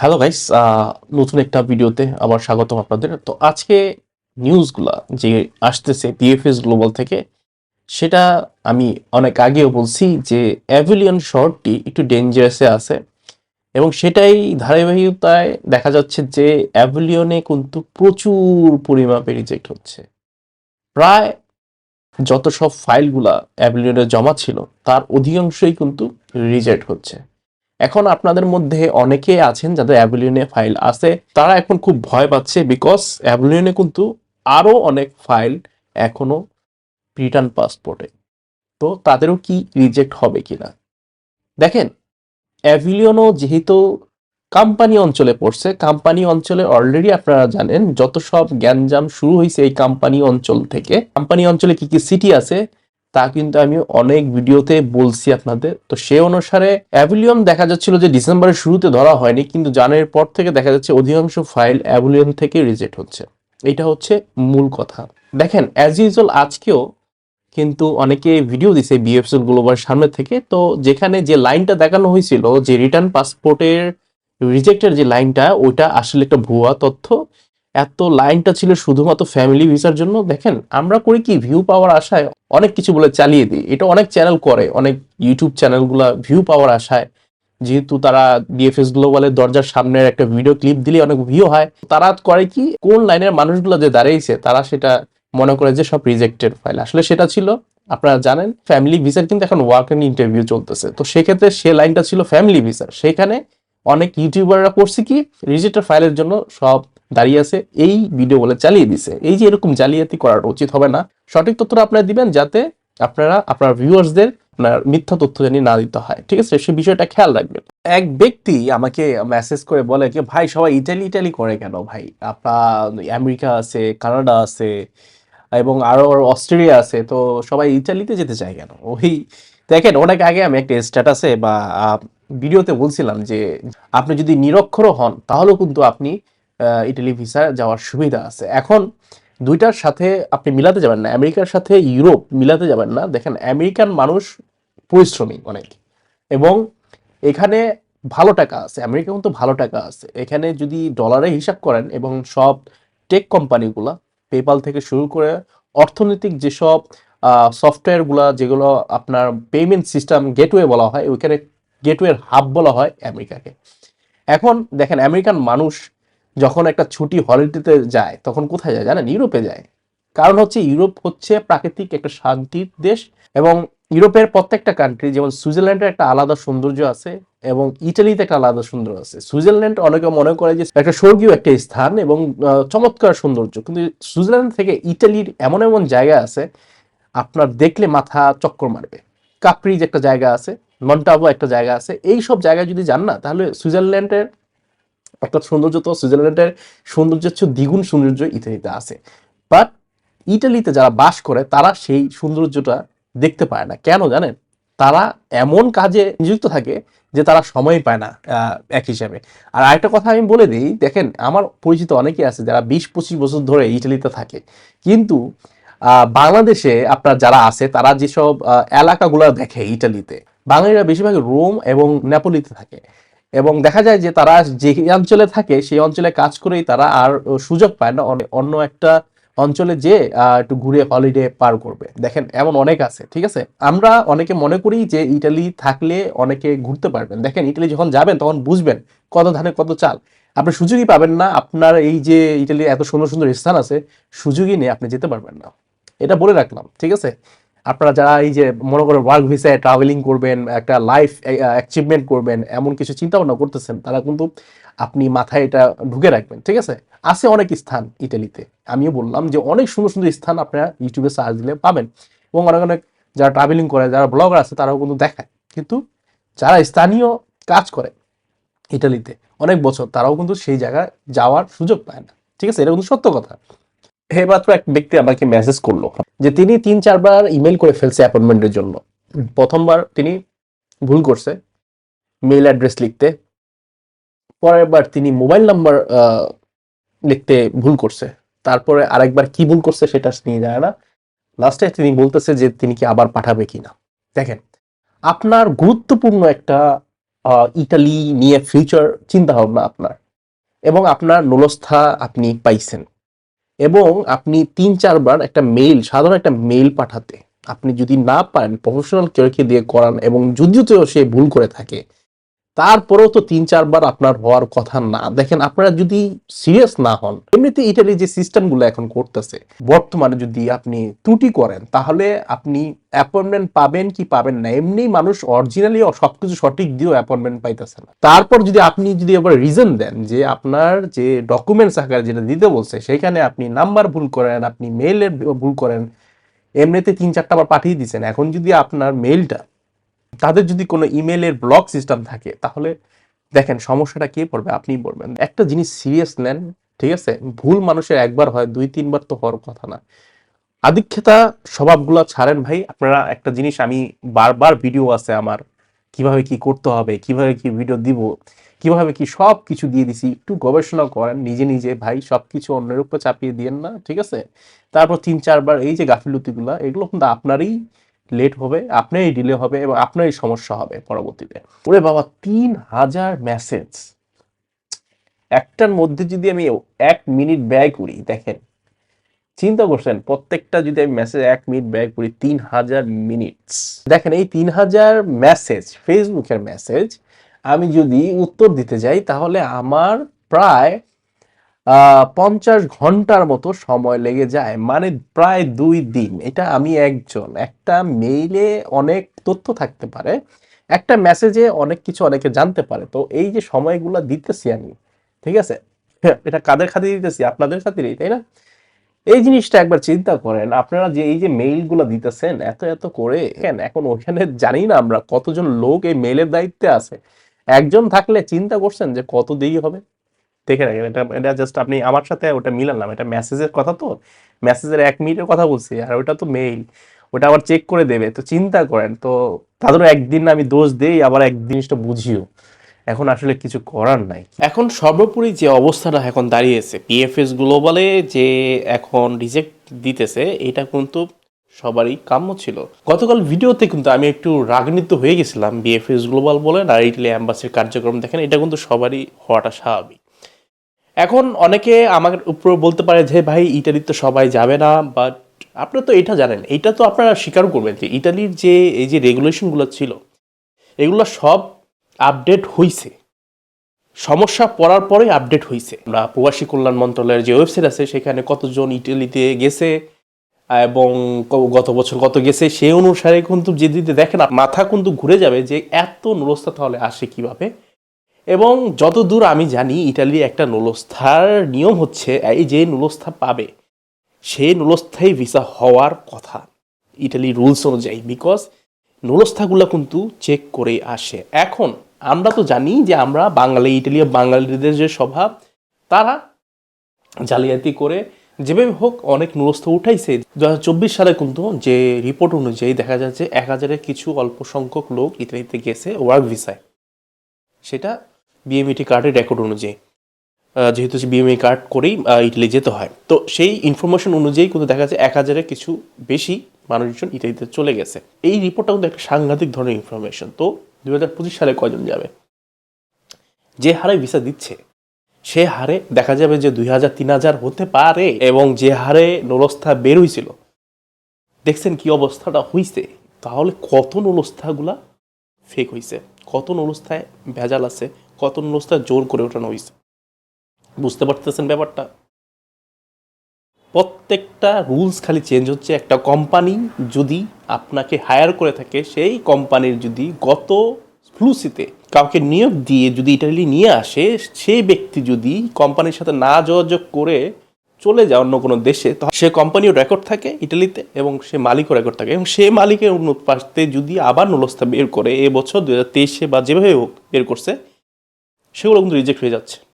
Hello guys নতুন একটা ভিডিওতে আবার স্বাগতম আপনাদের। তো আজকে নিউজগুলা যে আসতেছে বিএফএস গ্লোবাল থেকে, সেটা আমি অনেক আগেও বলছি যে অ্যাভিলিয়ন শর্টটি একটু ডেঞ্জারাসে আছে এবং সেটাই ধারাবাহিকতায় দেখা যাচ্ছে যে অ্যাভিলিয়নে কিন্তু প্রচুর পরিমাপে রিজেক্ট হচ্ছে। প্রায় যত সব ফাইলগুলা অ্যাভিলিয়নে জমা ছিল, তার অধিকাংশই কিন্তু রিজেক্ট হচ্ছে। এখন আপনাদের মধ্যে অনেকে আছেন যাদের অ্যাভিলিয়নে ফাইল আছে, তারা এখন খুব ভয় পাচ্ছে বিকজ অ্যাভিলিয়নে কিন্তু আরও অনেক ফাইল এখনও রিটার্ন পাসপোর্টে। তো তাদেরও কি রিজেক্ট হবে কিনা? দেখেন অ্যাভিলিয়নও যেহেতু কোম্পানি অঞ্চলে পড়ছে, কোম্পানি অঞ্চলে অলরেডি আপনারা জানেন যত সব গ্যাঞ্জাম শুরু হয়েছে এই কোম্পানি অঞ্চল থেকে। কোম্পানি অঞ্চলে কি কি সিটি আছে তা কিন্তু আমি অনেক ভিডিওতে বলছি আপনাদের। তো সে অনুসারে অ্যাভিলিয়ন দেখা যাচ্ছিল যে ডিসেম্বরের শুরুতে ধরা হয়নি, কিন্তু জানুয়ারির পর থেকে দেখা যাচ্ছে অধিকাংশ ফাইল অ্যাভিলিয়ন থেকে রিজেক্ট হচ্ছে। এটা হচ্ছে মূল কথা। দেখেন অ্যাজ ইউজুয়াল আজকেও কিন্তু অনেকে ভিডিও দিছে বিএফএসএল গ্লোবাল সামনে থেকে। তো যেখানে যে লাইনটা দেখানো হয়েছিল, যে রিটার্ন পাসপোর্টের রিজেক্টের যে লাইনটা, ওইটা আসলে একটা ভুয়া তথ্য। এত লাইনটা ছিল শুধুমাত্র ফ্যামিলি ভিসার জন্য? দেখেন, আমরা করি কি ভিউ পাওয়ার আশায় অনেক কিছু বলে চালিয়ে দিই। এটা অনেক চ্যানেল করে, অনেক ইউটিউব চ্যানেলগুলা ভিউ পাওয়ার আশায়। যেহেতু তারা ডিএফএস গ্লোবালের দরজার সামনের একটা ভিডিও ক্লিপ দিলে অনেক ভিউ হয়। তারা করে কি, কোন লাইনের মানুষগুলো যে দাঁড়িয়েছে, তারা সেটা মনে করে যে সব রিজেক্টেড ফাইল আসলে সেটা ছিল, আপনারা জানেন ফ্যামিলি ভিসার কিন্তু এখন ওয়ার্ক এন্ড ইন্টারভিউ চলতেছে। তো সেক্ষেত্রে সে লাইনটা ছিল ফ্যামিলি ভিসার সেখানে অনেক ইউটিউবাররা করছে কি রিজেক্টেড ফাইলের জন্য সব দাঁড়িয়ে আছে, এই ভিডিও বলে চালিয়ে দিছে। এই যে এরকম জালিয়াতি করাটা উচিত হবে না। সঠিক তথ্যটা আপনারা দিবেন যাতে আপনারা, আপনার ভিউয়ার্সদের আপনার মিথ্যা তথ্য জানি না দিতে হয়। ঠিক আছে? সেই বিষয়টা খেয়াল রাখবেন। এক ব্যক্তি আমাকে মেসেজ করে বলে যে, ভাই, সবাই ইটালি ইটালি করে কেন ভাই? আপনার আমেরিকা আছে, কানাডা আছে, এবং আরও অস্ট্রেলিয়া আছে, তো সবাই ইটালিতে যেতে চায় কেন? ওই, দেখেন, অনেক আগে আমি একটা স্ট্যাটাসে বা ভিডিওতে বলছিলাম যে, আপনি যদি নিরক্ষর হন তাহলেও কিন্তু আপনি ইটালি ভিসা যাওয়ার সুবিধা আছে। এখন দুইটার সাথে আপনি মিলাতে যাবেন না। আমেরিকার সাথে ইউরোপ মিলাতে যাবেন না। দেখেন, আমেরিকান মানুষ পরিশ্রমী অনেক। এবং এখানে ভালো টাকা আছে। আমেরিকা কিন্তু ভালো টাকা আছে। এখানে যদি ডলারে হিসাব করেন এবং সব টেক কোম্পানিগুলা পেপাল থেকে শুরু করে অর্থনৈতিক যেসব সফটওয়্যারগুলা যেগুলো আপনার পেমেন্ট সিস্টেম গেটওয়ে বলা হয়, ওইখানে গেটওয়ের হাব বলা হয় আমেরিকাকে। এখন দেখেন, আমেরিকান মানুষ যখন একটা ছুটি হলিডেতে যায়, তখন কোথায় যায়? জানেন? ইউরোপে যায়। কারণ হচ্ছে ইউরোপ হচ্ছে প্রাকৃতিক একটা শান্তির দেশ এবং ইউরোপের প্রত্যেকটা কান্ট্রি যেমন সুইজারল্যান্ডের একটা আলাদা সৌন্দর্য আছে এবং ইটালিতে একটা আলাদা সুন্দর আছে। সুইজারল্যান্ড অনেকে মনে করে যে একটা স্বর্গীয় একটা স্থান এবং চমৎকার সৌন্দর্য। কিন্তু সুইজারল্যান্ড থেকে ইটালির এমন এমন জায়গা আছে, আপনার দেখলে মাথা চক্কর মারবে। কাপ্রিজ একটা জায়গা আছে, মন্টাবো একটা জায়গা আছে। এই সব জায়গায় যদি যান না, তাহলে সুইজারল্যান্ডের একটা সৌন্দর্য তো সুইজারল্যান্ডের সৌন্দর্য হচ্ছে দ্বিগুণ সৌন্দর্য ইতালিতে আছে। বাট ইটালিতে যারা বাস করে, তারা সেই সৌন্দর্যটা দেখতে পায় না। কেন জানেন? তারা এমন কাজে নিযুক্ত থাকে যে তারা সময় পায় না এক হিসাবে। আর আরেকটা কথা আমি বলে দিই, দেখেন, আমার পরিচিত অনেকে আছে যারা বিশ পঁচিশ বছর ধরে ইটালিতে থাকে। কিন্তু বাংলাদেশে আপনার যারা আছে, তারা যেসব এলাকাগুলো দেখে ইটালিতে বাঙালিরা বেশিরভাগ রোম এবং নেপোলিতে থাকে। এবং দেখা যায় যে তারা যে অঞ্চলে থাকে, সেই অঞ্চলে কাজ করেই তারা আর সুযোগ পায় না। অন্য- একটা অঞ্চলে যে একটু ঘুরে হলিডে পার করবে। দেখেন, এমন অনেক আছে, ঠিক আছে? আমরা অনেকে মনে করি যে ইটালি থাকলে অনেকে ঘুরতে পারবেন। দেখেন, ইটালি যখন যাবেন, তখন বুঝবেন কত ধানে কত চাল। আপনি সুযোগই পাবেন না, আপনার এই যে ইটালির এত সুন্দর সুন্দর স্থান আছে, সুযোগই নেই, আপনি যেতে পারবেন না। এটা বলে রাখলাম, ঠিক আছে? আপনারা যারা এই যে মনে করেন ওয়ার্ক ভিসায় ট্রাভেলিং করবেন, একটা লাইফ অ্যাচিভমেন্ট করবেন, এমন কিছু চিন্তা ভাবনা করতেছেন, তারা কিন্তু আপনি মাথায় এটা ঢুকে রাখবেন, ঠিক আছে? আছে অনেক স্থান ইটালিতে আমিও বললাম যে অনেক সুন্দর সুন্দর স্থান আপনারা ইউটিউবে সার্চ দিলে পাবেন। এবং অনেক অনেক যারা ট্রাভেলিং করে, যারা ব্লগার আছে, তারাও কিন্তু দেখায়। কিন্তু যারা স্থানীয় কাজ করে ইটালিতে অনেক বছর তারাও কিন্তু সেই জায়গায় যাওয়ার সুযোগ পায় না। ঠিক আছে? এটা কিন্তু সত্য কথা। এইমাত্র এক ব্যক্তি আমাকে মেসেজ করল, যে তিনি তিন চারবার ইমেল করে ফেলছে অ্যাপয়েন্টমেন্টের জন্য। প্রথমবার তিনি ভুল করছে মেইল অ্যাড্রেস লিখতে পরের বার তিনি মোবাইল নাম্বার লিখতে ভুল করছে। তারপরে আরেকবার কি ভুল করছে সেটা নিয়ে যায় না। লাস্টে তিনি বলতেছে যে তিনি কি আবার পাঠাবে কিনা। দেখেন, আপনার গুরুত্বপূর্ণ একটা ইটালি নিয়ে ফিউচার চিন্তা ভাবনা আপনার। এবং আপনার নুলস্থা আপনি পাইছেন। এবং আপনি তিন চারবার একটা মেইল সাধারণ একটা মেইল পাঠাতে। আপনি যদি না পারেন প্রফেশনাল কেউকে দিয়ে করান এবং যদিও সে ভুল করে থাকে তারপরেও তো তিন, চারবার আপনার হওয়ার কথা না। দেখেন, আপনারা যদি সিরিয়াস না হন, এমনিতে ইটালি যে সিস্টেমগুলো এখন করতেছে, বর্তমানে যদি আপনি ত্রুটি করেন, তাহলে আপনি অ্যাপয়েন্টমেন্ট পাবেন কি পাবেন না এমনি মানুষ অরিজিনালি সবকিছু সঠিক দিয়েও অ্যাপয়েন্টমেন্ট পাইতেছে না। তারপর যদি আপনি যদি আবার রিজন দেন যে আপনার যে ডকুমেন্টস আকারে যেটা দিতে বলছে, সেখানে আপনি নাম্বার ভুল করেন, আপনি মেইলের ভুল করেন, এমনিতে তিন, চারটা আবার পাঠিয়ে দিচ্ছেন। এখন যদি আপনার মেইলটা তাদের যদি কোনো ইমেলের ব্লক সিস্টেম থাকে, তাহলে দেখেন সমস্যাটা কে পড়বে? আপনিই পড়বেন। একটা জিনিস সিরিয়াস নেন, ঠিক আছে? ভুল মানুষের একবার হয়, দুই, তিনবার তো হওয়ার কথা না। আদিক্ষেতা স্বভাবগুলো ছাড়েন ভাই। আপনারা একটা জিনিস, আমি বারবার ভিডিও আছে আমার, কীভাবে কি করতে হবে, কীভাবে কি ভিডিও দিব, কীভাবে কি সব কিছু দিয়ে দিছি, একটু গবেষণা করেন। নিজে নিজে ভাই সব কিছু অন্যের উপর চাপিয়ে দিয়েন না, ঠিক আছে? তারপর তিন, চারবার এই যে গাফিলতিগুলো, এগুলো কিন্তু আপনারই লেট হবে আপনারই ডিলে হবে এবং আপনারই সমস্যা হবে পরবর্তীতে। ওরে বাবা, তিন হাজার মেসেজ একটার মধ্যে যদি আমি এক মিনিট ব্যয় করি, দেখেন, চিন্তা করছেন, প্রত্যেকটা যদি আমি মেসেজ এক মিনিট ব্যয় করি, তিন হাজার মিনিটস দেখেন, এই তিন হাজার মেসেজ ফেসবুকের মেসেজ আমি যদি উত্তর দিতে যাই, তাহলে আমার প্রায় পঞ্চাশ ঘণ্টার মতো সময় লেগে যায়। মানে প্রায় দুই দিন। এটা আমি একজন। একটা মেইলে অনেক তথ্য থাকতে পারে, একটা মেসেজে অনেক কিছু অনেকে জানতে পারে। তো এই যে সময়গুলো দিতেছি আমি, ঠিক আছে? এটা কাদের খাতিরে দিতেছি? আপনাদের খাতিরেই, তাই না? এই জিনিসটা একবার চিন্তা করেন। আপনারা যে এই যে মেইলগুলো দিতেছেন, এত এত করে কেন এখন ওখানে জানি না আমরা কতজন লোক এই মেইলের দায়িত্বে আছে। একজন থাকলে চিন্তা করছেন যে কত দেরি হবে? দেখে রাখেন। এটা এটা জাস্ট আপনি আমার সাথে ওটা মিলালাম এটা মেসেজের কথা তো। মেসেজের এক মিনিটের কথা বলছি আর ওটা তো মেইল ওটা আবার চেক করে দেবে। তো চিন্তা করেন, তো তাদেরও একদিন আমি দোষ দেই, আবার এক জিনিসটা বুঝিও। এখন আসলে কিছু করার নাই। এখন সর্বোপরি যে অবস্থাটা এখন দাঁড়িয়েছে পিএফএস গ্লোবালে যে এখন রিজেক্ট দিতেছে, এটা কিন্তু সবারই কাম্য ছিল। গতকাল ভিডিওতে কিন্তু আমি একটু রাগান্বিত হয়ে গেছিলাম বিএফএস গ্লোবাল বলেন আর ইটালি অ্যাম্বাসির কার্যক্রম দেখেন, এটা কিন্তু সবারই হওয়াটা স্বাভাবিক। এখন অনেকে আমার উপর বলতে পারে যে, ভাই ইটালি তো সবাই যাবে না। বাট আপনারা তো এটা জানেন। এটা তো আপনারা স্বীকার করবেন যে, ইটালির যে, এই যে রেগুলেশনগুলো ছিল, এগুলো সব আপডেট হইছে। সমস্যা পড়ার পরে আপডেট হইছে। আমরা প্রবাসী কল্যাণ মন্ত্রণালয়ের যে ওয়েবসাইট আছে, সেখানে কতজন ইটালিতে গেছে এবং গত বছর কত গেছে সেই অনুসারে কিন্তু যে দিতে দেখেন, মাথা কিন্তু ঘুরে যাবে যে, এত নুরস্তা তাহলে আসে কীভাবে? এবং যতদূর আমি জানি, ইটালির একটা নুলস্থার নিয়ম হচ্ছে, এই যে নুলস্থা পাবে, সে নুলস্থাই ভিসা হওয়ার কথা। ইটালি রুলস অনুযায়ী, বিকজ নুলস্থাগুলো কিন্তু চেক করে আসে। এখন আমরা তো জানি যে আমরা বাঙালি, ইটালি বাঙালিদের যে স্বভাব, তারা জালিয়াতি করে যেভাবে হোক অনেক নুরস্থ উঠাইছে। দু চব্বিশ সালে কিন্তু যে রিপোর্ট অনুযায়ী দেখা যাচ্ছে, এক হাজারের কিছু অল্প সংখ্যক লোক ইতালিতে গেছে ওয়ার্ক ভিসায়। সেটা বিএমইটি কার্ডের রেকর্ড অনুযায়ী। যেহেতু বিএমই কার্ড করেই আহ, ইটালি যেতে হয়। তো সেই ইনফরমেশন অনুযায়ী কিন্তু দেখা যাচ্ছে এক হাজারের কিছু বেশি মানুষজন ইটালিতে চলে গেছে। এই রিপোর্টটা কিন্তু একটা সাংঘাতিক ধরনের ইনফরমেশন তো দু হাজার পঁচিশ সালে কয়জন যাবে? যে হারে ভিসা দিচ্ছে সে হারে দেখা যাবে যে দুই হাজার তিন হাজার হতে পারে এবং যে হারে নলস্থা বের হয়েছিল দেখছেন কি অবস্থাটা হয়েছে তাহলে কত নলস্থাগুলা ফেক হয়েছে কত নলস্থায় ভেজাল আছে? কত নলস্থায় জোর করে ওঠানো হয়েছে বুঝতে পারতেছেন ব্যাপারটা? প্রত্যেকটা রুলস খালি চেঞ্জ হচ্ছে। একটা কোম্পানি যদি আপনাকে হায়ার করে থাকে, সেই কোম্পানির যদি গত ফ্লুসিতে কাউকে নিয়োগ দিয়ে যদি ইটালি নিয়ে আসে সেই ব্যক্তি যদি কোম্পানির সাথে না যোগাযোগ করে চলে যায় অন্য কোনো দেশে সে কোম্পানিও রেকর্ড থাকে ইটালিতে এবং সে মালিকও রেকর্ড থাকে এবং সে মালিকের অনুপাতে যদি আবার নলস্থা বের করে, এবছর দু হাজার তেইশে বা যেভাবে হোক বের করছে সেগুলো কিন্তু রিজেক্ট হয়ে যাচ্ছে।